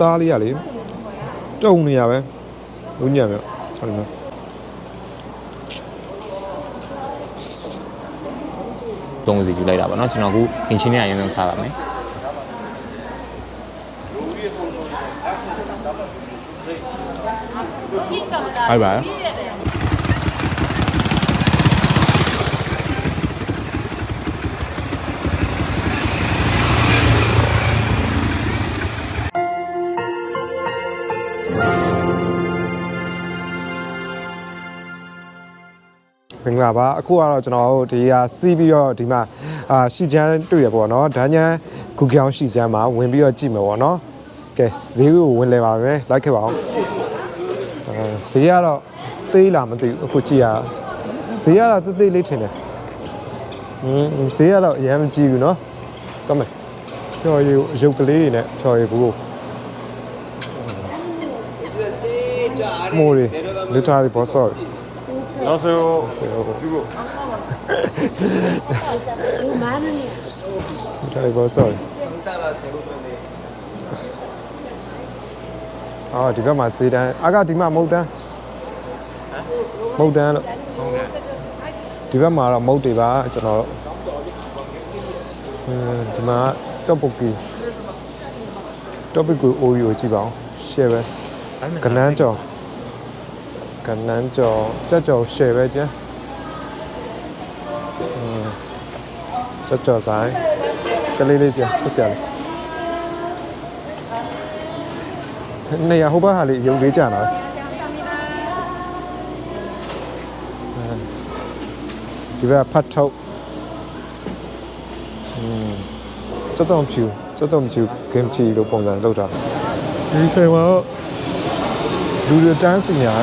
သားလေးကလေတုံနေရပဲလူညံ့မြောက်ဟုတ်တယ်နော်သုံးစီယူလိုက်တာပေါ့နော်ကျွန်တော်အခုခင်ချင်းနဲ့အရင်ဆုံးစားပါမယ်ဟုတ်ပါ မင်္ဂလာပါအခုကတော့ကျွန်တော်တို့ဒီဟာစီးပြီးတော့ဒီမှာအာရှီချမ်းတွေ့ရပေါ့နော်ဒန်းချမ်းဂူကြောင်ရှီချမ်းမှာဝင်ပြီးတော့ကြည့်မယ်ပေါ့နော်ကဲဈေးကိုဝင်လဲပါမယ်လိုက်ခဲ့ပါအောင်အဲဈေးကတော့သေးလားမသိဘူးအခုကြည့်ရအောင်ဈေးကတော့သေးသေးလေးထင်တယ်ဟင်းဈေးကတော့အရင်မကြည့်ဘူးနော်ကမယ်ဖြော်ရည်ရုပ်ကလေးတွေနဲ့ဖြော်ရည်ဘူးမိုးရီလီတာရီဘောဆော့ 안녕하세요. 그리고 이거 만 원이야. 잘 입었어. 아, 디가 마세단. 아가 디마 못단. 못단. 디가 마라 못대 봐. ကျွန်တော်အင်းဒီမှာ topic ကြီး topic ကို OU ကြည့်ပါအောင် share ပဲကနန်းကြော် ကနန်းကြော်တက်ကြော် share ပဲကျန်အင်းတက်ကြော်ဆိုင်ကလေးလေးကျန်ဆက်စရာလေးနေရဟိုဘက်ဟာလေးရုပ်လေးကြတာဒီဘက်ဖတ်ထုတ်อืมစက်တော့ဖြူစက်တော့ဖြူကင်ချီလိုပုံစံလောက်တာဒီချိန်မှာတော့လူတွေတန်းစီညာ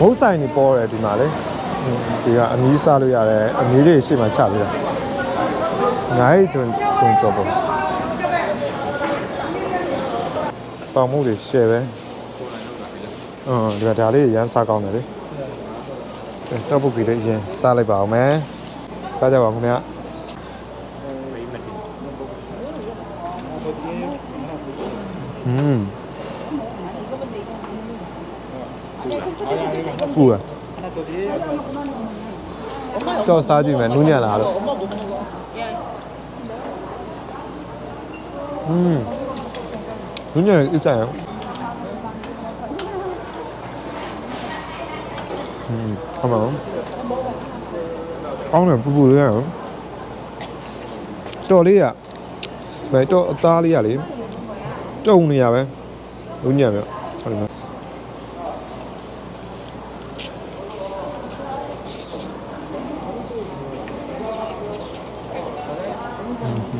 မုတ်ဆိုင်တွေပေါ်တယ်ဒီမှာလေဒီကအမီးစားလို့ရတယ်အမီးတွေရှေ့မှာချပေးတာငါးကျွန်းကျွန်းကြောပေါ့ပေါင်မှုတွေ share ပဲအင်းဒီကဒါလေးရမ်းစားကောင်းတယ်လေတော့ပုတ်ကြီးလေးအရင်စားလိုက်ပါအောင်မယ်စားကြပါခင်ဗျာ嗯。Mm. ဖူอ่ะတော့စားကြည့်မယ်နူးညံ့လာတော့อืมနူးညံ့အစ်ကြရအောင်อืมဟုတ်ပါဘူးကောင်းတယ်ပူပူလေးရအောင်တော်လေးอ่ะဘယ်တော့အသားလေးอ่ะလေတုံနေရပဲနူးညံ့မြောက်ဟုတ်တယ် တေ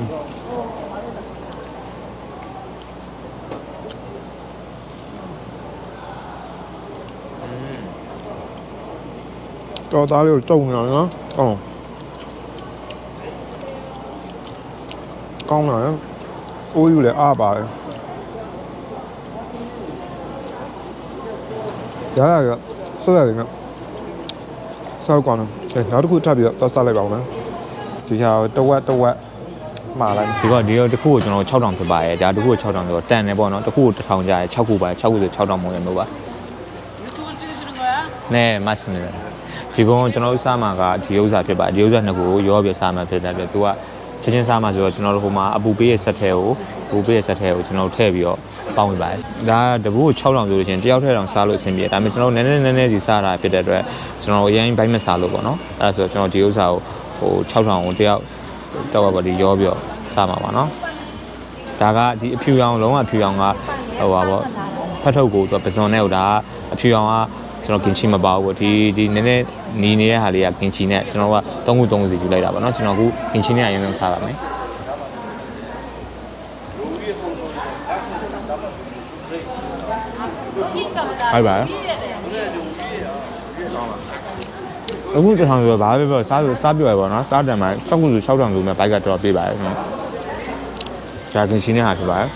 ာ်သားလေးကိုတုံနေတာနော်အော်ကောင်းလာတယ်အိုးယူလည်းအားပါတယ်ရရရဆက်ရတယ်နော်ဆောက်ကောင်းတယ်နောက်တစ်ခုထပ်ပြီးတော့ဆက်လိုက်ပါဦးနော်ဒီဟာတဝက်တဝက် မှာလိုက် ဒီကဒီကတစ်ခုကိုကျွန်တော်6000ဖြစ်ပါရဲ့ဒါတစ်ခုကို6000ဆိုတော့တန်တယ်ပေါ့နော်တစ်ခုကို1000ကျရဲ့6ခုပါ6ခုဆို6000မို့ရမျိုးပါ 유튜브 찍으시는 거야? နဲ့မတ်စမီဒီကောင်ကျွန်တော်တို့စားမှာကဒီဥစ္စာဖြစ်ပါဒီဥစ္စာနှစ်ခုကိုရောပြစားမှာဖြစ်တယ်ပြသူကချင်းချင်းစားမှာဆိုတော့ကျွန်တော်တို့ဟိုမှာအပူပေးရဲ့ဆက်ထဲကိုအပူပေးရဲ့ဆက်ထဲကိုကျွန်တော်တို့ထည့်ပြီးတော့ပေါင်းပြပါတယ်ဒါကတပူကို6000ဆိုလို့ရှိရင်တယောက်ထည့်အောင်စားလို့အဆင်ပြေတယ်ဒါပေမဲ့ကျွန်တော်တို့နည်းနည်းနည်းနည်းစီစားတာဖြစ်တဲ့အတွက်ကျွန်တော်အရင်ဘိုင်းမစားလို့ပေါ့နော်အဲဒါဆိုတော့ကျွန်တော်ဒီဥစ္စာကိုဟို6000ကိုတယောက် တော့ပါဒီရောပြီးတော့စားမှာပါနော်ဒါကဒီအဖြူရောင်လုံးဝအဖြူရောင်ကဟိုပါပေါ့ဖတ်ထုတ်ကိုသူကပဇွန်နဲ့ဟိုဒါကအဖြူရောင်ကကျွန်တော်ကင်ချီမပါဘူးပေါ့ဒီဒီနည်းနည်းနီးနေတဲ့ဟာလေးကကင်ချီနဲ့ကျွန်တော်က3ခု3ခုစီယူလိုက်တာပေါ့နော်ကျွန်တော်အခုကင်ချီနဲ့အရင်ဆုံးစားပါမယ်ဟုတ်ပါ အခုတစ်ထောင်ဆိုတော့ဘာပဲပြောစားစားပြောရပါတော့စားတယ်မှာ6ခုဆို6ထောင်ဆိုမဲ့ဘိုက်ကတော်ပြေးပါတယ်နော်ဂျာကင်ရှင်းနေဟာဖြစ်ပါတယ်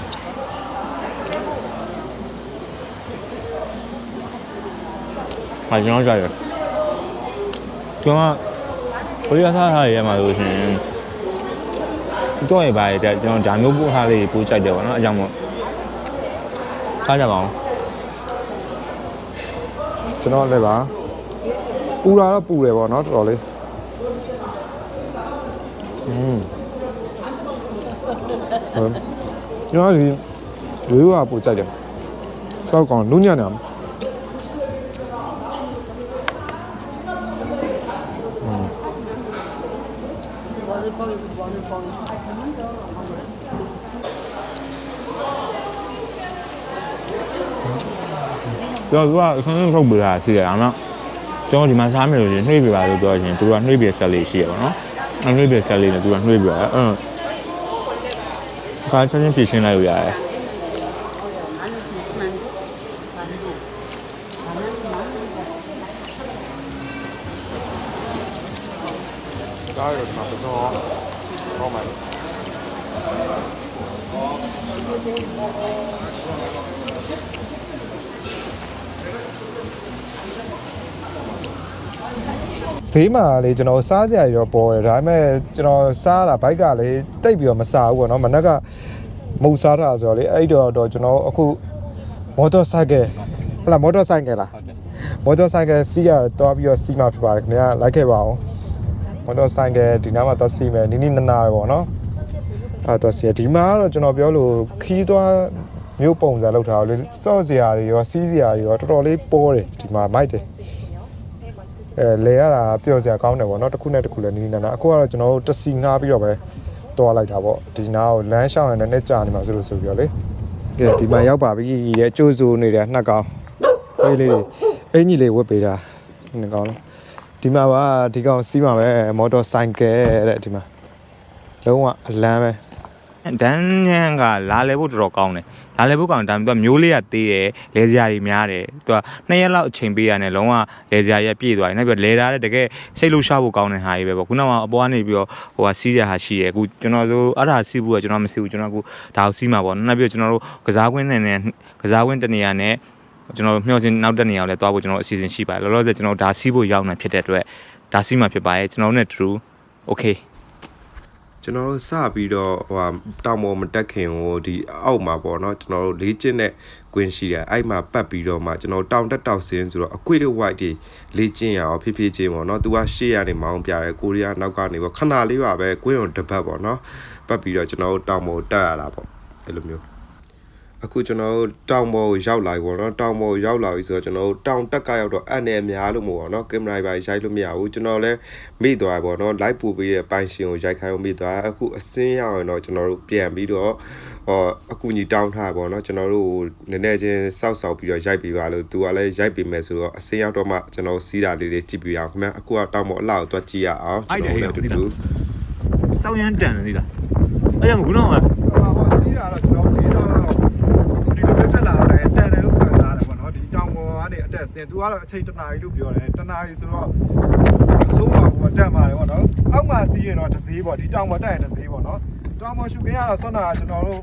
ဟာကျွန်တော်ကြားရကျွန်တော်ကိုရီးယားစားထားရမှာလို့ရှိရင်တော့ရပါရဲ့တဲ့ကျွန်တော်ဒါမျိုးပို့ထားလေးပို့ကြိုက်တယ်ပေါ့နော်အကြောင်းမို့စားကြပါအောင်ကျွန်တော်လည်းပါ ပူတာတော့ပူတယ်ပေါ့နော်တော်တော်လေးอืมဟုတ်ကျွန်တော်ဒီရွေးဝါပူကြိုက်တယ်စောက်ကောင်နုညံ့နေအောင်ကျွန်တော်ကဆန်းဆန်းထုတ်ပြတာရှိတယ်ဒါမှ ကျွန်တော်ဒီမှာစားမယ်လို့ရှင်နှွေးပြပါလို့ပြောရင်သူကနှွေးပြဆက်လေးရှိရပါတော့အနှွေးပြဆက်လေးနဲ့သူကနှွေးပြရအဲ့ခါချင်းချင်းပြင်ရှင်းလိုက်လို့ရတယ်ဒါရတော့ဒီမှာပစောဟောမှာ ဈေးမှာလေကျွန်တော်စားကြရရောပေါ်တယ်ဒါပေမဲ့ကျွန်တော်စားတာဘိုက်ကလေတိတ်ပြီးတော့မစားဘူးပေါ့နော်မနက်ကမုတ်စားတာဆိုတော့လေအဲ့တော့တော့ကျွန်တော်အခုမော်တော်ဆိုင်ကယ်ဟလာမော်တော်ဆိုင်ကယ်လားမော်တော်ဆိုင်ကယ်စီးရတော့ပြီးတော့စီးမှာဖြစ်ပါတယ်ခင်ဗျာလိုက်ခဲ့ပါအောင်မော်တော်ဆိုင်ကယ်ဒီနားမှာသွားစီးမယ်နီနီနာနာပဲပေါ့နော်အဲ့တော့စီးဒီမှာကတော့ကျွန်တော်ပြောလို့ခီးသွားမျိုးပုံစံလောက်ထားလို့လေစော့စရာတွေရောစီးစရာတွေရောတော်တော်လေးပေါ်တယ်ဒီမှာမိုက်တယ် အဲလေရတာပျော်စရာကောင်းတယ်ပေါ့နော်တစ်ခုနဲ့တစ်ခုလည်းနီနီနာနာအခုကတော့ကျွန်တော်တို့တစီငှားပြီးတော့ပဲတွားလိုက်တာပေါ့ဒီနားကိုလမ်းရှောင်းရတဲ့နဲ့ကြာနေမှာဆိုလို့ဆိုပြီးတော့လေကဲဒီမှာရောက်ပါပြီရဲ့အကျိုးစိုးနေတဲ့နှစ်ကောင်လေးလေးတွေအင်ကြီးလေးဝတ်ပေးတာနှစ်ကောင်လုံးဒီမှာပါဒီကောင်စီးမှာပဲမော်တော်ဆိုင်ကယ်တဲ့ဒီမှာလုံးဝအလန်းပဲဒန်းညံကလာလဲဖို့တော်တော်ကောင်းတယ် လာလဲဖို့ကောင်းတယ်ဒါပေမဲ့သူကမျိုးလေးကသေးတယ်လဲစရာတွေများတယ်သူကနှစ်ရက်လောက်အချိန်ပေးရတယ်လုံးဝလဲစရာရက်ပြည့်သွားတယ်နောက်ပြီးလဲတာလည်းတကယ်စိတ်လှရှားဖို့ကောင်းတဲ့ဟာကြီးပဲပေါ့ခုနကအပေါ်ကနေပြီးတော့ဟိုကစီးရဟာရှိတယ်အခုကျွန်တော်တို့အဲ့ဒါစီးဖို့ကကျွန်တော်မစီးဘူးကျွန်တော်အခုဒါကိုစီးမှာပေါ့နောက်ပြီးတော့ကျွန်တော်တို့ကစားကွင်းနဲ့နဲ့ကစားကွင်းတနေရာနဲ့ကျွန်တော်မျှော်စင်နောက်တစ်နေရာကိုလည်းတွားဖို့ကျွန်တော်အစီအစဉ်ရှိပါတယ်လောလောဆယ်ကျွန်တော်ဒါစီးဖို့ရောက်နေဖြစ်တဲ့အတွက်ဒါစီးမှာဖြစ်ပါတယ်ကျွန်တော်တို့နဲ့ true okay ကျွန်တော်တို့စပြီးတော့ဟိုဟာတောင်ပေါ်မတက်ခင်ဟိုဒီအောက်မှာပေါ့နော်ကျွန်တော်တို့လေးကျင့်တဲ့ကွင်းရှိတယ်အဲ့မှာပတ်ပြီးတော့မှကျွန်တော်တောင်တက်တောက်ဆင်းဆိုတော့အကွေ့ဝိုက်တွေလေးကျင့်ရအောင်ဖြည်းဖြည်းချင်းပေါ့နော်သူကရှေ့ရနေမောင်းပြတယ်ကိုရီးယားနောက်ကနေပေါ့ခဏလေးပါပဲကွင်းုံတစ်ပတ်ပေါ့နော်ပတ်ပြီးတော့ကျွန်တော်တို့တောင်ပေါ်တက်ရတာပေါ့အဲ့လိုမျိုး အခုကျွန်တော်တို့တောင်ပေါ်ကိုရောက်လာပြီပေါ့နော်တောင်ပေါ်ကိုရောက်လာပြီဆိုတော့ကျွန်တော်တို့တောင်တက်ကရောက်တော့အန်နယ်များလို့မို့ပေါ့နော်ကင်မရာပါရိုက်လို့မရဘူးကျွန်တော်လည်းမိသွားပြီပေါ့နော်လိုက်ပူပြီးတဲ့ပိုင်ရှင်ကိုရိုက်ခိုင်းအောင်မိသွားအခုအစင်းရောက်ရင်တော့ကျွန်တော်တို့ပြန်ပြီးတော့ဟောအကူကြီးတောင်းထားပေါ့နော်ကျွန်တော်တို့နည်းနည်းချင်းစောက်စောက်ပြီးတော့ရိုက်ပြီးပါလို့သူကလည်းရိုက်ပြီးမယ်ဆိုတော့အစင်းရောက်တော့မှကျွန်တော်စီးတာလေးတွေကြည့်ပြီးအောင်ခင်ဗျအခုကတောင်ပေါ်အလောက်တော့ကြည့်ရအောင်ကျွန်တော်လည်းတူတူစောင်းရမ်းတန်တယ်သိလားအဲ့ကြောင့်ခုနကဟိုပါစီးတာတော့ကျွန်တော်လေးတော့အခုဒီလိုတက်လာတော့တန်တယ်လို့ခံစားရတယ်ပေါ့နော်ဒီတောင်ပေါ်ကနေအတ က်ဆင်သူကတော့အချိန်တနာရီလို့ပြောတယ်တနာရီဆိုတော့အစိုးရကတက်ပါတယ်ပေါ့နော်အောက်မှာစီးရင်တော့တစ်စေးပေါ့ဒီတောင်ပေါ်တက်ရင်တစ်စေးပေါ့နော်တောင်ပေါ်ရှုခင်းရတော့ဆွမ်းနာကျွန်တော်တို့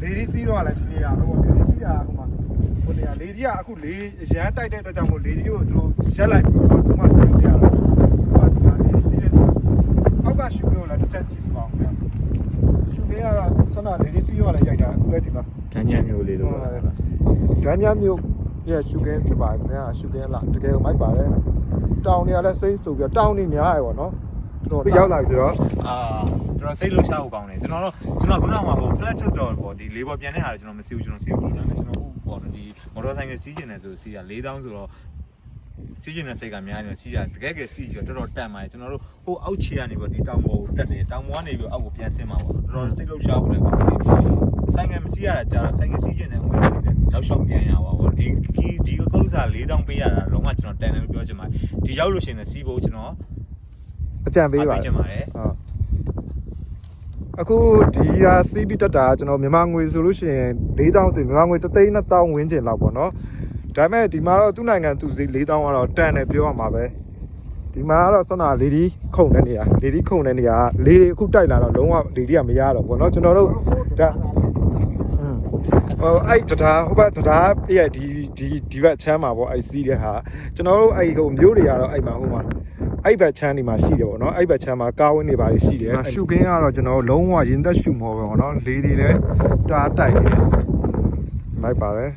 လေဒီစီးတော့လည်းဒီနေရာတော့လေဒီစီးတာအခုမှဟိုနေရာလေဒီကအခုလေရမ်းတိုက်တဲ့အတွက်ကြောင့်မို့လေဒီကိုသူတို့ရက်လိုက်ပြီးတော့ဒီမှာစီးနေရတော့ဟိုဒီမှာလေဒီစီးတဲ့အောက်ကရှုခင်းကိုလည်းတစ်ချက်ကြည့်ပါအောင်ခင်ဗျရှုခင်းကတော့ဆွမ်းနာလေဒီစီးတော့လည်းရိုက်တာအခုလည်းဒီမှာတန်းညံမျိုးလေးလို့ဒန်းညာမျိုး ရဲ့ရှုကင်းဖြစ်ပါတယ်ခင်ဗျာရှုကင်းလားတကယ်ကိုမိုက်ပါတယ်တောင်တွေကလည်းစိတ်ဆိုပြီးတော့တောင်တွေများရယ်ပေါ့နော်တော်တော်ရောက်လာပြီဆိုတော့အာကျွန်တော်စိတ်လှုပ်ရှားဖို့ကောင်းတယ်ကျွန်တော်တော့ကျွန်တော်ခုနကဟို flat ထုတ်တော့ပေါ့ဒီလေးပေါ်ပြန်တဲ့ဟာကျွန်တော်မစီဘူးကျွန်တော်စီဘူးဒါပေမဲ့ကျွန်တော်ဟိုပေါ့ဒီမော်တော်ဆိုင်ကစီးကျင်တယ်ဆိုစီးတာ၄တောင်းဆိုတော့ စီးကျင်တဲ့စိတ်ကများနေစီးတာတကယ်ကစီးကြတော်တော်တန်ပါတယ်ကျွန်တော်တို့ဟိုအောက်ခြေကနေပေါ့ဒီတောင်ပေါ်ကိုတက်နေတောင်ပေါ်ကနေပြီးအောက်ကိုပြန်ဆင်းမှာပေါ့တော်တော်စိတ်လှုပ်ရှားဖို့လည်းကောင်းတယ်ဆိုင်ကမစီးရတာကြာတော့ဆိုင်ကစီးကျင်တယ်ဝင်နေတယ်တောက်လျှောက်ပြန်ရပါဘောဒီဒီဒီကုန်းစာ၄တောင်းပေးရတာလုံးဝကျွန်တော်တန်တယ်လို့ပြောချင်ပါတယ်ဒီရောက်လို့ရှိရင်စီးဖို့ကျွန်တော်အကြံပေးပါချင်ပါတယ်ဟုတ်အခုဒီဟာစီးပြီးတက်တာကျွန်တော်မြန်မာငွေဆိုလို့ရှိရင်4000ဆိုမြန်မာငွေ3000ဝန်းကျင်လောက်ပေါ့နော် ဒါပေမဲ့ဒီမှာတော့သူ့နိုင်ငံသူဈေး4000ကတော့တန်တယ်ပြောရမှာပဲဒီမှာကတော့ဆွမ်းနာလေဒီခုံတဲ့နေရာလေဒီခုံတဲ့နေရာလေဒီအခုတိုက်လာတော့လုံးဝလေဒီကမရတော့ဘောနော်ကျွန်တော်တို့ဒါဟိုအဲ့တဒါဟိုဘက်တဒါပြည့်ဒီဒီဒီဘက်ချမ်းမှာပေါ့အဲ့စီးတဲ့ဟာကျွန်တော်တို့အဲ့ဟိုမျိုးတွေကတော့အဲ့မှာဟိုမှာအဲ့ဘက်ချမ်းဒီမှာရှိတယ်ပေါ့နော်အဲ့ဘက်ချမ်းမှာကားဝင်းတွေပါရှိတယ်ရှုခင်းကတော့ကျွန်တော်တို့လုံးဝရင်သက်ရှုမော်ပဲပေါ့နော်လေဒီလည်းတားတိုက်နေတယ်လိုက်ပါတယ်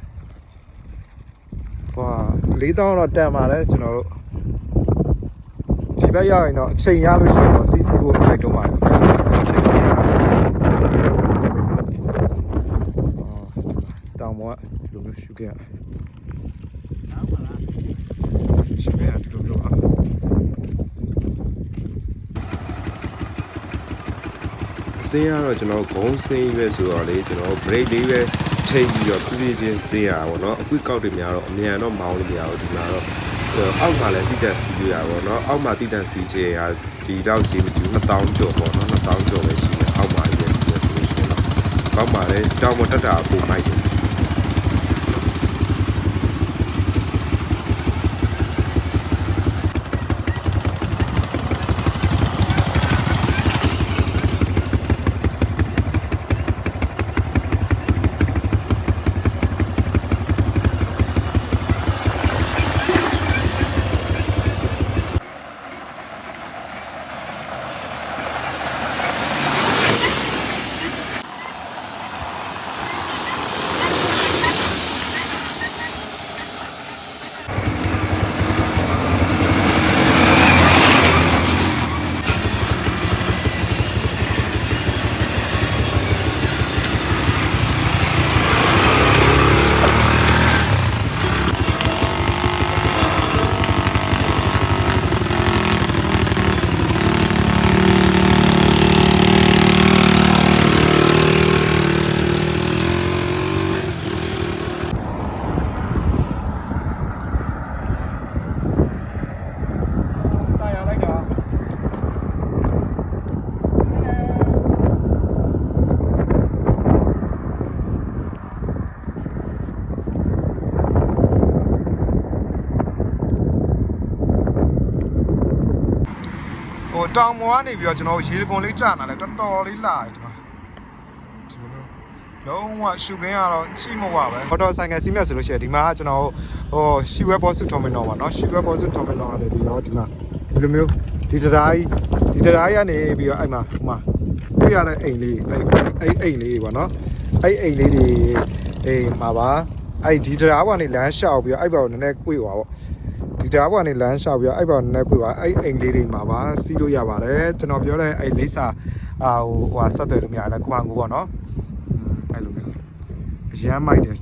ဟွာလေးတောင်းတော့တန်ပါတယ်ကျွန်တော်တို့ဒီဘက်ရောက်ရင်တော့အချိန်ရလို့ရှိရင်တော့စီးစီးဖို့လိုက်တော့ပါတယ်အချိန်ရတောင်းမောဒီလိုမျိုးရှုခင်းရရှုခင်းရဒီလိုမျိုးอ่ะအစင်းကတော့ကျွန်တော်ဂုံးစင်းပဲဆိုတော့လေကျွန်တော် break လေးပဲ ထိတ်ပြီးတော့ပြည့်ပြည့်ချင်းစေးရပါတော့အကွက်ကောက်တွေများတော့အမြန်တော့မောင်းလို့မရဘူးဒီမှာတော့အောက်မှာလည်းတိတန့်စီးလို့ရပါတော့အောက်မှာတိတန့်စီးချေရဒီတော့စီးပြီး2000ကျော်ပေါ့နော်2000ကျော်ပဲရှိတယ်အောက်မှာရေးစီးရဆိုလို့ရှိရင်တော့ကောက်ပါလေတောင်မတက်တာအပူမိုက်တယ် တောင်ပေါ်ကနေပြီးတော့ကျွန်တော်ရေတကွန်လေးကြာလာတယ်တော်တော်လေးလာတယ်ဒီမှာဒီလိုမျိုးလုံးဝရှုခင်းကတော့ရှိမဝပဲဟော်တော်ဆိုင်ကစီးမြတ်ဆိုလို့ရှိရင်ဒီမှာကကျွန်တော်ဟိုရှီဝဲဘော့စုထော်မင်တော်ပါเนาะရှီဝဲဘော့စုထော်မင်တော်ရတယ်ဒီတော့ဒီမှာဒီလိုမျိုးဒီတရားကြီးဒီတရားကြီးကနေပြီးတော့အဲ့မှာဟိုမှာတွေ့ရတဲ့အိမ်လေးအဲ့အဲ့အိမ်လေးပေါ့เนาะအဲ့အိမ်လေးတွေအိမ်မှာပါအဲ့ဒီတရားဘောကနေလမ်းလျှောက်ပြီးတော့အဲ့ဘောကိုနည်းနည်းကွေ့သွားပေါ့ ဒီတားဘွားနေလမ်းလျှောက်ပြီးတော့အဲ့ဘောနည်းနည်းပြပါအဲ့အိမ်လေးတွေမှာပါစီးလို့ရပါတယ်ကျွန်တော်ပြောတဲ့အဲ့လိပ်စာအာဟိုဟိုဟာဆက်သွယ်လို့မရတယ်ကိုမန်ကိုပေါ့နော်อืมအဲ့လိုမျိုးအရမ်းမိုက်တယ်